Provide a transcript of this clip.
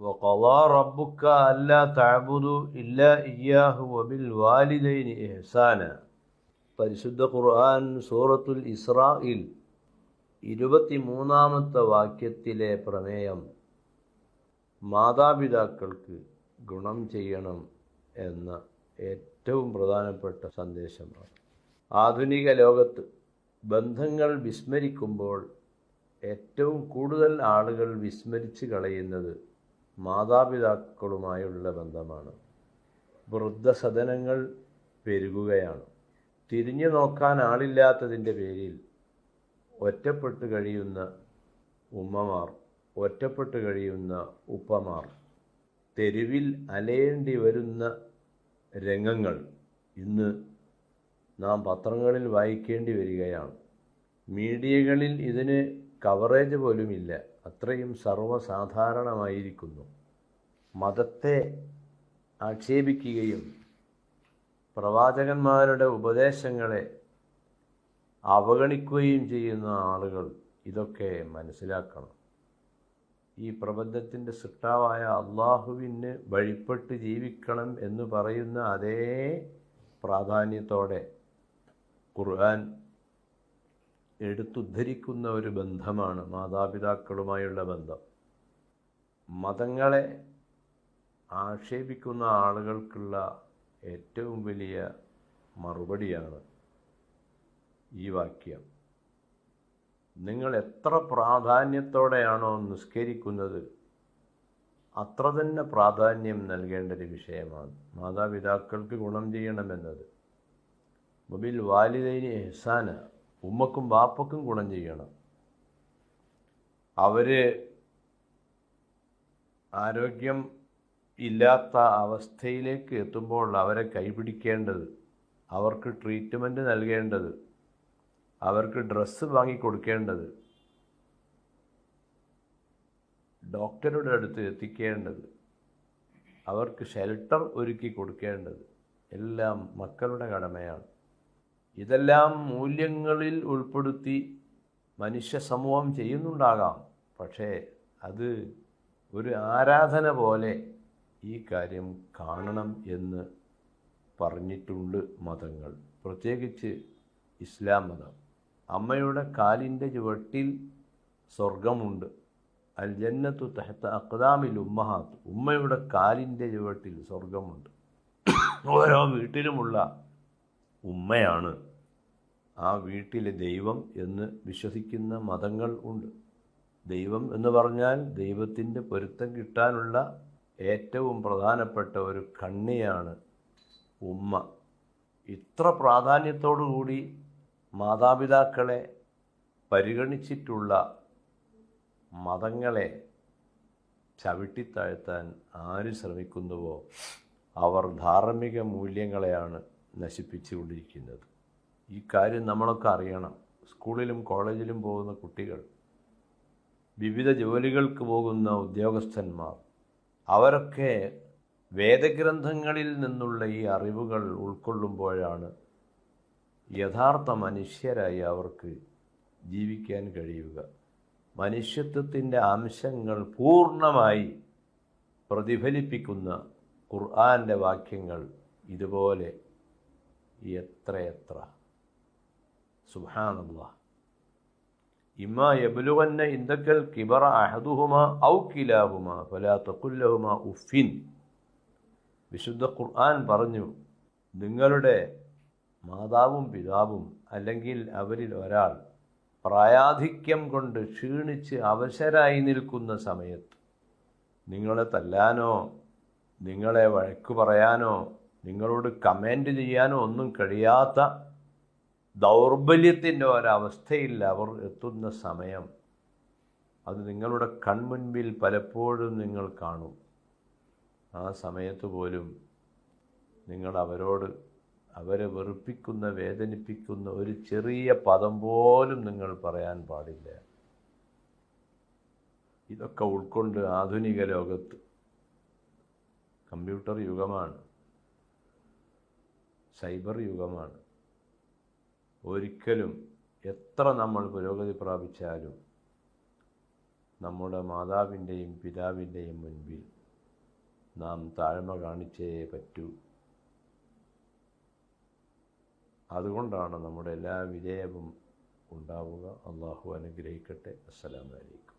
وقضى ربك ألا تعبدوا إلا إياه وبالوالدين إحسانا പരിശുദ്ധ ഖുർആൻ സൂറത്തുൽ ഇസ്രായിൽ ഇരുപത്തിമൂന്നാമത്തെ വാക്യത്തിലെ പ്രമേയം മാതാപിതാക്കൾക്ക് ഗുണം ചെയ്യണം എന്ന ഏറ്റവും പ്രധാനപ്പെട്ട സന്ദേശമാണ് ആധുനിക ലോകത്ത് ബന്ധങ്ങൾ വിസ്മരിക്കുമ്പോൾ ഏറ്റവും കൂടുതൽ ആളുകൾ വിസ്മരിച്ച് കളയുന്നത് മാതാപിതാക്കളുമായുള്ള ബന്ധമാണ്. വൃദ്ധസദനങ്ങൾ പെരുകുകയാണ്. തിരിഞ്ഞു നോക്കാൻ ആളില്ലാത്തതിന്റെ പേരിൽ ഒറ്റപ്പെട്ട് കഴിയുന്ന ഉമ്മമാർ ഒറ്റപ്പെട്ട് കഴിയുന്ന ഉപ്പമാർ തെരുവിൽ അലയേണ്ടി വരുന്ന രംഗങ്ങൾ ഇന്ന് നാം പത്രങ്ങളിൽ വായിക്കേണ്ടി വരികയാണ്. മീഡിയകളിൽ ഇതിന് കവറേജ് പോലുമില്ല. അത്രയും സർവസാധാരണമായിരിക്കുന്നു. മതത്തെ ആക്ഷേപിക്കുകയും പ്രവാചകന്മാരുടെ ഉപദേശങ്ങളെ അവഗണിക്കുകയും ചെയ്യുന്ന ആളുകൾ ഇതൊക്കെ മനസ്സിലാക്കണം. ഈ പ്രബന്ധത്തിന്റെ സൃഷ്ടാവായ അള്ളാഹുവിന് വഴിപ്പെട്ട് ജീവിക്കണം എന്ന് പറയുന്ന അതേ പ്രാധാന്യത്തോടെ ഖുർആൻ എടുത്തുദ്ധരിക്കുന്ന ഒരു ബന്ധമാണ് മാതാപിതാക്കളുമായുള്ള ബന്ധം. മതങ്ങളെ ആക്ഷേപിക്കുന്ന ആളുകൾക്കുള്ള ഏറ്റവും വലിയ മറുപടിയാണ് ഈ വാക്യം. നിങ്ങൾ എത്ര പ്രാധാന്യത്തോടെയാണോ നിസ്കരിക്കുന്നത് അത്ര തന്നെ പ്രാധാന്യം നൽകേണ്ട ഒരു വിഷയമാണ്. മാതാപിതാക്കൾക്ക് ഗുണം ചെയ്യണമെന്നത്. മൊബിൽ വാലിദൈനി എഹ്സാന ഉമ്മക്കും വാപ്പക്കും ഗുണം ചെയ്യണം. അവർ ആരോഗ്യം ഇല്ലാത്ത അവസ്ഥയിലേക്ക് എത്തുമ്പോൾ അവരെ കൈപിടിക്കേണ്ടത് അവർക്ക് ട്രീറ്റ്മെന്റ് നൽകേണ്ടത് അവർക്ക് ഡ്രസ്സ് വാങ്ങിക്കൊടുക്കേണ്ടത് ഡോക്ടറുടെ അടുത്ത് എത്തിക്കേണ്ടത് അവർക്ക് ഷെൽട്ടർ ഒരുക്കി കൊടുക്കേണ്ടത് എല്ലാം മക്കളുടെ കടമയാണ്. ഇതെല്ലാം മൂല്യങ്ങളിൽ ഉൾപ്പെടുത്തി മനുഷ്യ സമൂഹം ചെയ്യുന്നുണ്ടാകാം. പക്ഷേ അത് ഒരു ആരാധന പോലെ ഈ കാര്യം കാണണം എന്ന് പറഞ്ഞിട്ടുണ്ട് മതങ്ങൾ. പ്രത്യേകിച്ച് ഇസ്ലാം മതം. അമ്മയുടെ കാലിന്റെ ചുവട്ടിൽ സ്വർഗമുണ്ട് അൽ ജന്നത്തു തെഹത്ത അക്താമിൽ ഉമ്മഹാത്ത്. ഉമ്മയുടെ കാലിന്റെ ചുവട്ടിൽ സ്വർഗമുണ്ട് ഓരോ വീട്ടിലുമുള്ള ഉമ്മയാണ്. ആ വീട്ടിലെ ദൈവം എന്ന് വിശ്വസിക്കുന്ന മതങ്ങൾ ഉണ്ട്. ദൈവം എന്ന് പറഞ്ഞാൽ ദൈവത്തിന്റെ പൊരുത്തം കിട്ടാനുള്ള ഏറ്റവും പ്രധാനപ്പെട്ട ഒരു കണ്ണിയാണ് ഉമ്മ. ഇത്ര പ്രാധാന്യത്തോടുകൂടി മാതാപിതാക്കളെ പരിഗണിച്ചിട്ടുള്ള മതങ്ങളെ ചവിട്ടിത്താഴ്ത്താൻ ആര് ശ്രമിക്കുന്നുവോ? അവർ ധാർമ്മിക മൂല്യങ്ങളെയാണ് നശിപ്പിച്ചുകൊണ്ടിരിക്കുന്നത്. ഈ കാര്യം നമ്മളൊക്കെ അറിയണം. സ്കൂളിലും കോളേജിലും പോകുന്ന കുട്ടികൾ വിവിധ ജോലികൾക്ക് പോകുന്ന ഉദ്യോഗസ്ഥന്മാർ അവരൊക്കെ വേദഗ്രന്ഥങ്ങളിൽ നിന്നുള്ള ഈ അറിവുകൾ ഉൾക്കൊള്ളുമ്പോഴാണ് യഥാർത്ഥ മനുഷ്യരായി അവർക്ക് ജീവിക്കാൻ കഴിയുക. മനുഷ്യത്വത്തിന്റെ അംശങ്ങൾ പൂർണമായി പ്രതിഫലിപ്പിക്കുന്ന ഖുർആാന്റെ വാക്യങ്ങൾ ഇതുപോലെ എത്രയെത്ര? സുഹാനല്ല ഇമ്മ യബുലുവന്ന ഇന്ദക്കൽ കിബറ അഹദുഹുമ ഔ കിലാഹുമാ ഫലാ തക്കുല്ലഹുമ ഉഫിൻ വിശുദ്ധ ഖുർആൻ പറഞ്ഞു നിങ്ങളുടെ മാതാവും പിതാവും അല്ലെങ്കിൽ അവരിൽ ഒരാൾ പ്രായാധിക്യം കൊണ്ട് ക്ഷീണിച്ച് അവശരായി നിൽക്കുന്ന സമയത്ത് നിങ്ങളെ തല്ലാനോ നിങ്ങളെ വഴക്കു പറയാനോ നിങ്ങളോട് കമന്റ് ചെയ്യാനോ ഒന്നും കഴിയാത്ത ദൗർബല്യത്തിന്റെ ഒരവസ്ഥയിൽ അവർ എത്തുന്ന സമയം. അത് നിങ്ങളുടെ കൺമുൻപിൽ പലപ്പോഴും നിങ്ങൾ കാണും. ആ സമയത്ത് പോലും നിങ്ങൾ അവരോട് അവരെ വെറുപ്പിക്കുന്ന വേദനിപ്പിക്കുന്ന ഒരു ചെറിയ പദം പോലും നിങ്ങൾ പറയാൻ പാടില്ല. ഇതൊക്കെ ഉൾക്കൊണ്ട് ആധുനിക ലോകത്ത് കമ്പ്യൂട്ടർ യുഗമാണ് സൈബർ യുഗമാണ്. ഒരിക്കലും എത്ര നമ്മൾ പുരോഗതി പ്രാപിച്ചാലും നമ്മുടെ മാതാവിന്റെയും പിതാവിന്റെയും മുൻപിൽ നാം താഴ്മ കാണിച്ചേ പറ്റൂ. അതുകൊണ്ടാണ് നമ്മുടെ എല്ലാ വിജയവും ഉണ്ടാവുക. അള്ളാഹു അനുഗ്രഹിക്കട്ടെ. അസ്സലാമു അലൈക്കും.